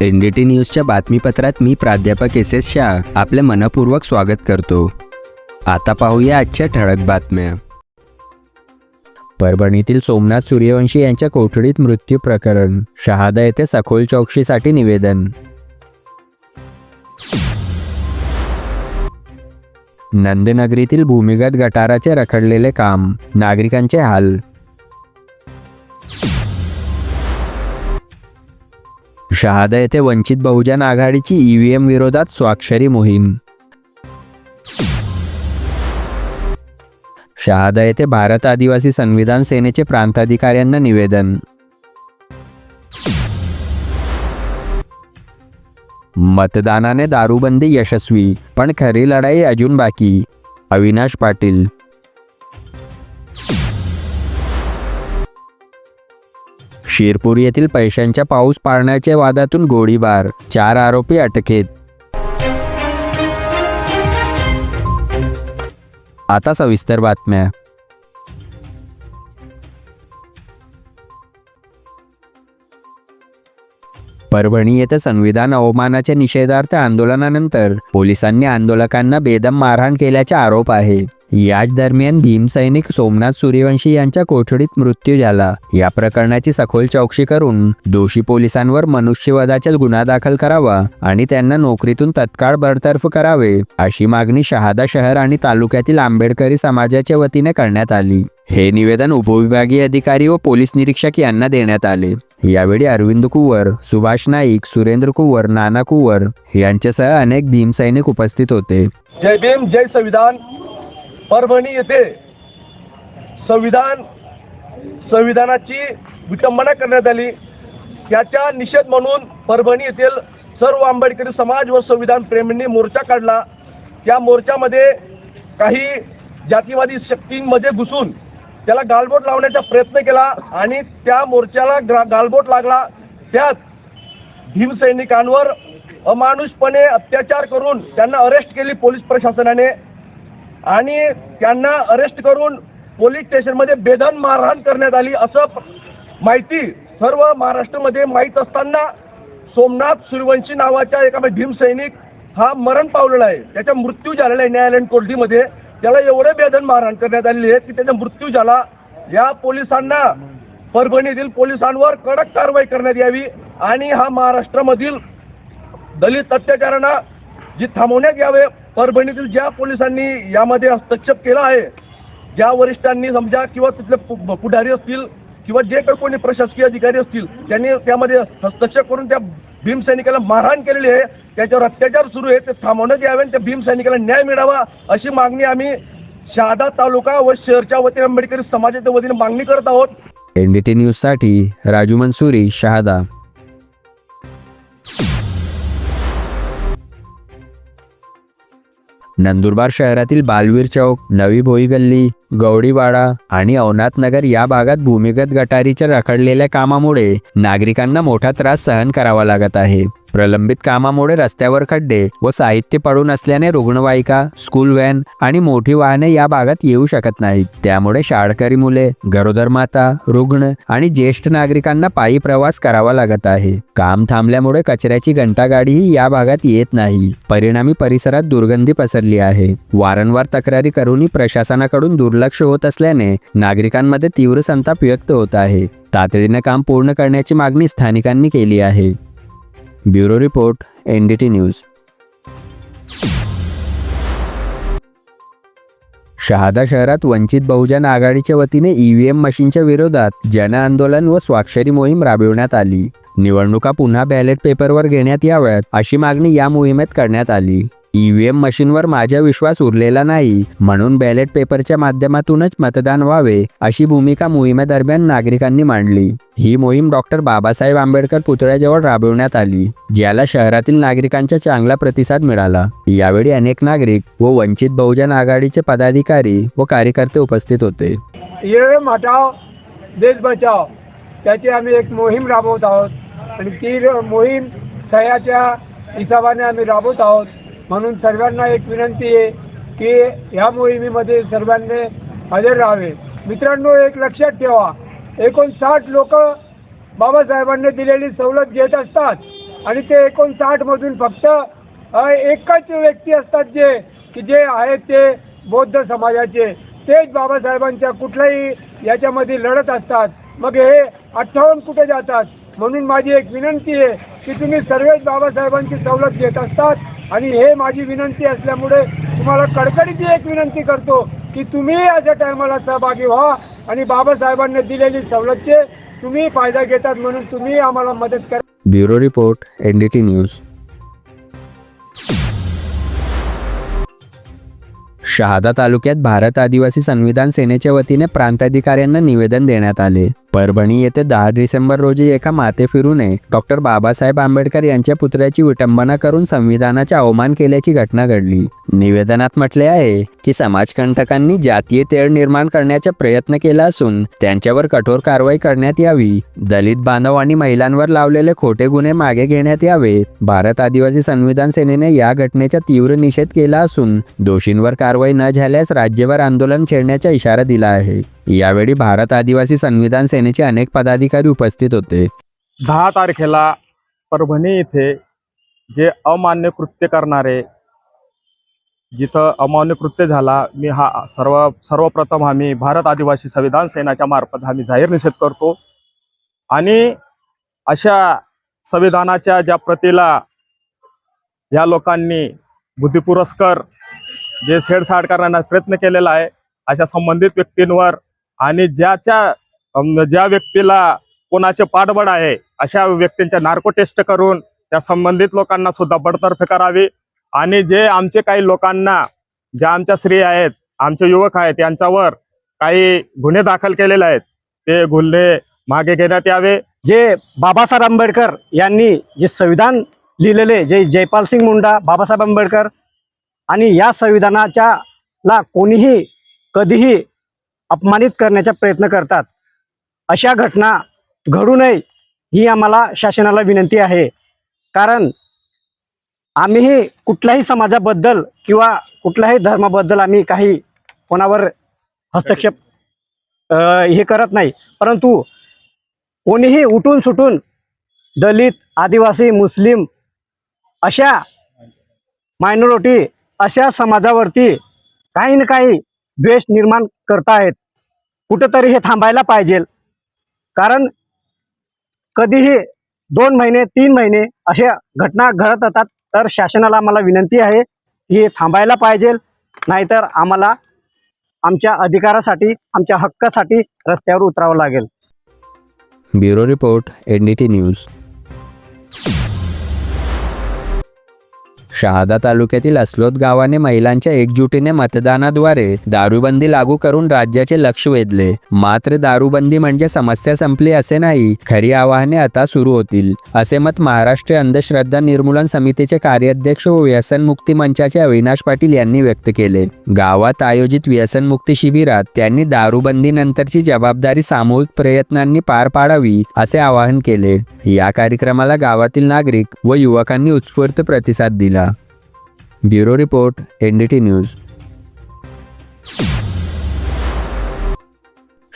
N D T न्यूजच्या बातमीपत्रात मी प्राध्यापक S S Shah आपले मनपूर्वक स्वागत करतो. आता पाहूया आजच्या ठळक बातम्या. परभणीतील सोमनाथ सूर्यवंशी यांच्या कोठडीत मृत्यू प्रकरण शहादा येथे सखोल चौकशीसाठी निवेदन. नंदनगरीतील भूमिगत गटाराचे रखडलेले काम नागरिकांचे हाल. शहादा येथे वंचित बहुजन आघाडीची ईव्हीएम विरोधात स्वाक्षरी मोहीम. शहादा येथे भारत आदिवासी संविधान सेनेचे प्रांताधिकाऱ्यांना निवेदन. मतदानाने दारूबंदी यशस्वी पण खरी लढाई अजून बाकी. अविनाश पाटील शिरपूर येथील पैशांच्या पाऊस पाडण्याच्या वादातून गोळीबार चार आरोपी अटकेत. आता सविस्तर बातम्या. परभणी येथे संविधान अवमानाच्या निषेधार्थ आंदोलनानंतर पोलिसांनी आंदोलकांना बेदम मारहाण केल्याचा आरोप आहे याच दरम्यान भीमसैनिक सोमनाथ सूर्यवंशी यांच्या कोठडीत मृत्यू झाला. या प्रकरणाची सखोल चौकशी करून दोषी पोलिसांवर मनुष्यवधाचा गुन्हा दाखल करावा आणि त्यांना नोकरीतून तत्काळ बडतर्फ करावे अशी मागणी शहादा शहर आणि तालुक्यातील आंबेडकरी समाजाच्या वतीने करण्यात आली. हे निवेदन उपविभागीय अधिकारी व पोलीस निरीक्षक यांना देण्यात आले. यावेळी अरविंद कुवर सुभाष नाईक सुरेंद्र कुवर नाना कुवर यांच्यासह अनेक भीमसैनिक उपस्थित होते. जय भीम जय संविधान. परभणी येथे संविधान संविधानाची विटंबना करण्यात आली. याच्या निषेध म्हणून परभणी येथील सर्व आंबेडकरी समाज व संविधान प्रेमींनी मोर्चा काढला. त्या मोर्चामध्ये काही जातीवादी शक्तींमध्ये घुसून त्याला गालबोट लावण्याचा प्रयत्न केला आणि त्या मोर्चाला ग्रा- गालबोट लागला. त्यात भीमसैनिकांवर अमानुषपणे अत्याचार करून त्यांना अरेस्ट केली पोलीस प्रशासनाने. आणि त्यांना अरेस्ट करून पोलीस स्टेशनमध्ये बेदन मारहाण करण्यात आली असं माहिती सर्व महाराष्ट्रामध्ये माहीत असताना सोमनाथ सूर्यवंशी नावाच्या एका भीमसैनिक हा मरण पावलेला आहे. त्याचा मृत्यू झालेला आहे न्यायालयीन कोर्टीमध्ये. त्याला एवढे बेदन मारहाण करण्यात आलेली आहे की त्याचा मृत्यू झाला. या पोलिसांना परभणीतील पोलिसांवर कडक कारवाई करण्यात यावी आणि हा महाराष्ट्रामधील दलित अत्याचारांना जी थांबवण्यात यावे परभणीतील ज्या पोलिसांनी यामध्ये हस्तक्षेप केला आहे ज्या वरिष्ठांनी समजा किंवा तिथले पुढारी असतील किंवा जे काही कोणी प्रशासकीय अधिकारी असतील त्यांनी त्यामध्ये हस्तक्षेप करून त्या भीमसैनिकाला मारहाण केलेली आहे. त्याच्यावर अत्याचार सुरू आहे. ते थांबवण्यात यावे आणि त्या भीमसैनिकाला न्याय मिळावा अशी मागणी आम्ही शहादा तालुका व शहरच्या वतीने आंबेडकरी समाजाच्या वतीने मागणी करत आहोत. एनडीटी न्यूजसाठी राजू मनसुरी शहादा. नंदुरबार शहरातील बालवीर चौक नवी भोई गल्ली गौडीवाडा आणि अवनाथ नगर या भागात भूमिगत गटारीच्या रखडलेल्या कामामुळे नागरिकांना मोठा त्रास सहन करावा लागत आहे. प्रलंबित कामामुळे रस्त्यावर खड्डे व साहित्य पडून असल्याने रुग्णवाहिका स्कूल व्हॅन आणि मोठी वाहने या भागात येऊ शकत नाहीत. त्यामुळे शाळकरी मुले गरोदर माता रुग्ण आणि ज्येष्ठ नागरिकांना पायी प्रवास करावा लागत आहे. काम थांबल्यामुळे कचऱ्याची घंटागाडीही या भागात येत नाही. परिणामी परिसरात दुर्गंधी पसरली आहे. वारंवार तक्रारी करूनही प्रशासनाकडून दुर्लक्ष होत असल्याने नागरिकांमध्ये तीव्र संताप व्यक्त होत आहे. तातडीने काम पूर्ण करण्याची मागणी स्थानिकांनी केली आहे. Bureau report N D T news. Shahada शहरात वंचित बहुजन आघाडीच्या वतीने ईव्हीएम मशीनच्या विरोधात जन आंदोलन व स्वाक्षरी मोहीम राबविण्यात आली. निवडणुका पुन्हा बॅलेट पेपरवर घेण्यात याव्यात अशी मागणी या मोहिमेत करण्यात आली. ईव्हीएम मशीनवर माझा विश्वास उरलेला नाही. म्हणून बॅलेट पेपरच्या माध्यमातूनच मतदान व्हावे अशी भूमिका मोहिमेदरम्यान नागरिकांनी मांडली. ही मोहीम डॉक्टर बाबासाहेब आंबेडकर पुतळ्याजवळ राबविण्यात आली ज्याला शहरातील नागरिकांचा चांगला प्रतिसाद मिळाला. यावेळी अनेक नागरिक व वंचित बहुजन आघाडीचे पदाधिकारी व कार्यकर्ते उपस्थित होते. हटाव देश बचाव त्याची आम्ही एक मोहीम राबवत आहोत. आणि ती मोहीम सह्याच्या हिशोबाने आम्ही राबवत आहोत. म्हणून सर्वांना एक विनंती आहे की ह्या मोहिमेमध्ये सर्वांनी हजर राहावे. मित्रांनो एक लक्षात ठेवा. एकोणसाठ लोक बाबासाहेबांनी दिलेली सवलत घेत असतात आणि ते एकोणसाठ मधून फक्त एकच व्यक्ती असतात जे की जे आहेत ते बौद्ध समाजाचे. तेच बाबासाहेबांच्या कुठल्याही याच्यामध्ये लढत असतात. मग हे अठ्ठावन्न कुठे जातात? म्हणून माझी एक विनंती आहे की तुम्ही सर्वच बाबासाहेबांची सवलत घेत असतात. आणि हे माझी विनंती असल्यामुळे तुम्हाला कडकडीची एक विनंती करतो की तुम्ही याच्या टायमाला सहभागी व्हा आणि बाबासाहेबांनी दिलेली सवलतचे तुम्ही फायदा घेतात म्हणून तुम्ही आम्हाला मदत करा. Bureau report NDT news. Shahada तालुक्यात भारत आदिवासी संविधान सेनेच्या वतीने प्रांताधिकाऱ्यांना निवेदन देण्यात आले. परभणी येथे दहा डिसेंबर रोजी एका माते फिरूने डॉक्टर बाबासाहेब आंबेडकर यांच्या पुतळ्याची विटंबना करून संविधानाचा अवमान केल्याची घटना घडली. निवेदनात म्हटले आहे की समाजकंटकांनी जातीय तेढ निर्माण करण्याचा प्रयत्न केला असून त्यांच्यावर कठोर कारवाई करण्यात यावी. दलित बांधव आणि महिलांवर लावलेले खोटे गुन्हे मागे घेण्यात यावे. भारत आदिवासी संविधान सेनेने या घटनेचा तीव्र निषेध केला असून दोषींवर कारवाई न झाल्यास राज्यभर आंदोलन छेडण्याचा इशारा दिला आहे. यावेळी भारत आदिवासी संविधान सेनेचे अनेक पदाधिकारी उपस्थित होते. दहा तारखेला परभणी येथे जे अमान्य कृत्य करणारे जिथं अमान्य कृत्य झाला मी हा सर्व सर्वप्रथम आम्ही भारत आदिवासी संविधान सेनाच्या मार्फत आम्ही जाहीर निषेध करतो. आणि अशा संविधानाच्या ज्या प्रतीला या लोकांनी बुद्धिपुरस्कर जे छेडछाड करण्याचा प्रयत्न केलेला आहे अशा संबंधित व्यक्तींवर आणि ज्याच्या ज्या व्यक्तीला कोणाचे पाठबळ आहे अशा व्यक्तींच्या नार्को टेस्ट करून त्या संबंधित लोकांना सुद्धा बडतर्फ करावी. आणि जे आमचे काही लोकांना ज्या आमच्या स्त्री आहेत आमचे युवक आहेत यांच्यावर काही गुन्हे दाखल केलेले आहेत ते गुन्हे मागे घेण्यात यावे. जे बाबासाहेब आंबेडकर यांनी जे संविधान लिहिलेले जे जयपाल सिंग मुंडा बाबासाहेब आंबेडकर आणि या संविधानाच्या ला कोणीही कधीही अपमानित करण्याचा प्रयत्न करतात. अशा घटना घडू नये ही आम्हाला शासनाला विनंती आहे. कारण आम्हीही कुठल्याही समाजाबद्दल किंवा कुठल्याही धर्माबद्दल आम्ही काही कोणावर हस्तक्षेप हे करत नाही. परंतु कोणीही उठून सुटून दलित आदिवासी मुस्लिम अशा मायनॉरिटी अशा समाजावरती काही ना काही द्वेष निर्माण करतायत कुठंतरी हे थांबायला पाहिजे. कारण कधीही दोन महिने तीन महिने अशा घटना घडत असतात तर शासनाला आम्हाला विनंती आहे की हे थांबायला पाहिजे. नाहीतर आम्हाला आमच्या अधिकारासाठी आमच्या हक्कासाठी रस्त्यावर उतरावं लागेल. Bureau report NDT news. Shahada तालुक्यातील अस्लोद गावाने महिलांच्या एकजुटीने मतदानाद्वारे दारूबंदी लागू करून राज्याचे लक्ष वेधले. मात्र दारूबंदी म्हणजे समस्या संपली असे नाही खरी आवाहने आता सुरू होतील. असे मत महाराष्ट्र अंधश्रद्धा निर्मूलन समितीचे कार्याध्यक्ष व व्यसनमुक्ती मंचाचे अविनाश पाटील यांनी व्यक्त केले. गावात आयोजित व्यसनमुक्ती शिबिरात त्यांनी दारूबंदीनंतरची जबाबदारी सामूहिक प्रयत्नांनी पार पाडावी असे आवाहन केले. या कार्यक्रमाला गावातील नागरिक व युवकांनी उत्स्फूर्त प्रतिसाद दिला. Bureau report NDT news.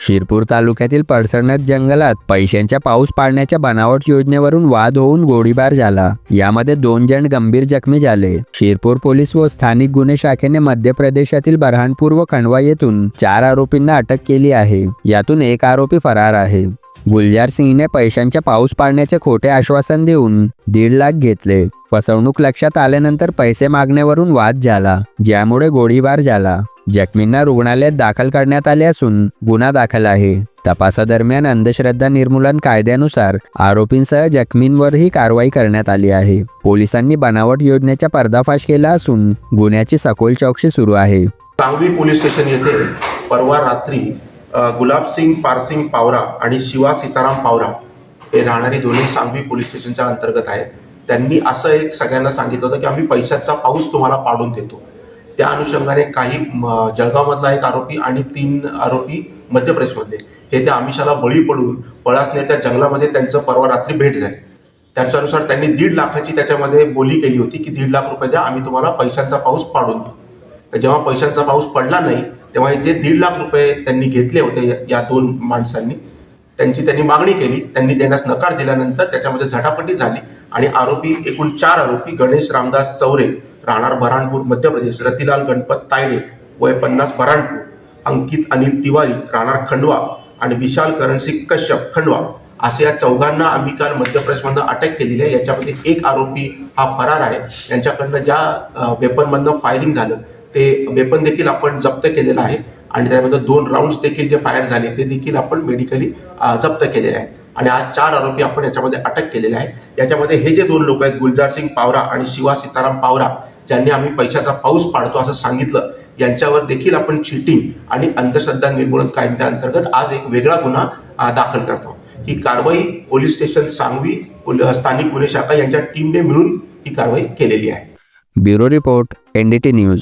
Shirpur तालुक्यातील पडसणत जंगलात पैशांच्या पाऊस पाडण्याच्या बनावट योजनेवरून वाद होऊन गोळीबार झाला. यामध्ये दोन जण गंभीर जखमी झाले. शिरपूर पोलीस व स्थानिक गुन्हे शाखेने मध्य प्रदेशातील बरहानपूर व खंडवा येथून चार आरोपींना अटक केली आहे. यातून एक आरोपी फरार आहे. गुलजार सिंगने पैशांच्या पाऊस पाडण्याचे खोटे आश्वासन देऊन दीड लाख घेतले. फसवणूक लक्षात आल्यानंतर पैसे मागण्यावरून वाद झाला ज्यामुळे गोळीबार झाला. जखमींना रुग्णालयात दाखल करण्यात आले असून गुन्हा दाखल आहे. तपासादरम्यान अंधश्रद्धा निर्मूलन कायद्यानुसार आरोपींसह जखमींवरही कारवाई करण्यात आली आहे. पोलिसांनी बनावट योजनेचा पर्दाफाश केला असून गुन्ह्याची सखोल चौकशी सुरू आहे. सांगली पोलीस स्टेशन येथे परवा रात्री गुलाबसिंग पारसिंग पावरा आणि शिवा सीताराम पावरा हे राहणारी दोन्ही सांगवी पोलीस स्टेशनच्या अंतर्गत आहेत. त्यांनी असं एक सगळ्यांना सांगितलं होतं की आम्ही पैशाचा पाऊस तुम्हाला पाडून देतो. त्या अनुषंगाने काही म, जळगावमधला एक आरोपी आणि तीन आरोपी मध्य प्रदेशमधले हे त्या आमिषाला बळी पडून पळासने त्या जंगलामध्ये त्यांचं परवा रात्री भेट झाली. त्याच्यानुसार त्यांनी दीड लाखाची त्याच्यामध्ये बोली केली होती की दीड लाख रुपये द्या आम्ही तुम्हाला पैशांचा पाऊस पाडून देऊ. जेव्हा पैशांचा पाऊस पडला नाही तेव्हा हे जे दीड लाख रुपये त्यांनी घेतले होते या- दोन माणसांनी त्यांची त्यांनी मागणी केली त्यांनी देण्यास नकार दिल्यानंतर त्याच्यामध्ये झटापटी झाली आणि आरोपी एकूण चार आरोपी गणेश रामदास चौरे राहणार बराणपूर मध्य प्रदेश रतिलाल गणपत तायडे वय पन्नास बराणपूर अंकित अनिल तिवारी राहणार खंडवा आणि विशाल करणसिंग कश्यप खंडवा. असे या चौघांना आम्ही काल मध्य प्रदेशमधनं अटक केलेली आहे. याच्यामध्ये एक आरोपी हा फरार आहे. यांच्याकडनं ज्या वेपनमधनं फायरिंग झालं ते वेपन देखील आपण जप्त केलेलं आहे. आणि त्यामध्ये दोन राऊंड्स देखील जे फायर झाले ते देखील आपण मेडिकली जप्त केलेले आहे. आणि आज चार आरोपी आपण याच्यामध्ये अटक केलेले आहे. याच्यामध्ये हे जे दोन लोक आहेत गुलजार सिंग पावरा आणि शिवा सीताराम पावरा ज्यांनी आम्ही पैशाचा पाऊस पाडतो असं सांगितलं यांच्यावर देखील आपण चिटिंग आणि अंधश्रद्धा निर्मूलन कायद्याअंतर्गत आज एक वेगळा गुन्हा दाखल करतो. ही कारवाई पोलीस स्टेशन सांगवी स्थानिक गुन्हे शाखा यांच्या टीमने मिळून ही कारवाई केलेली आहे. Bureau report NDT news.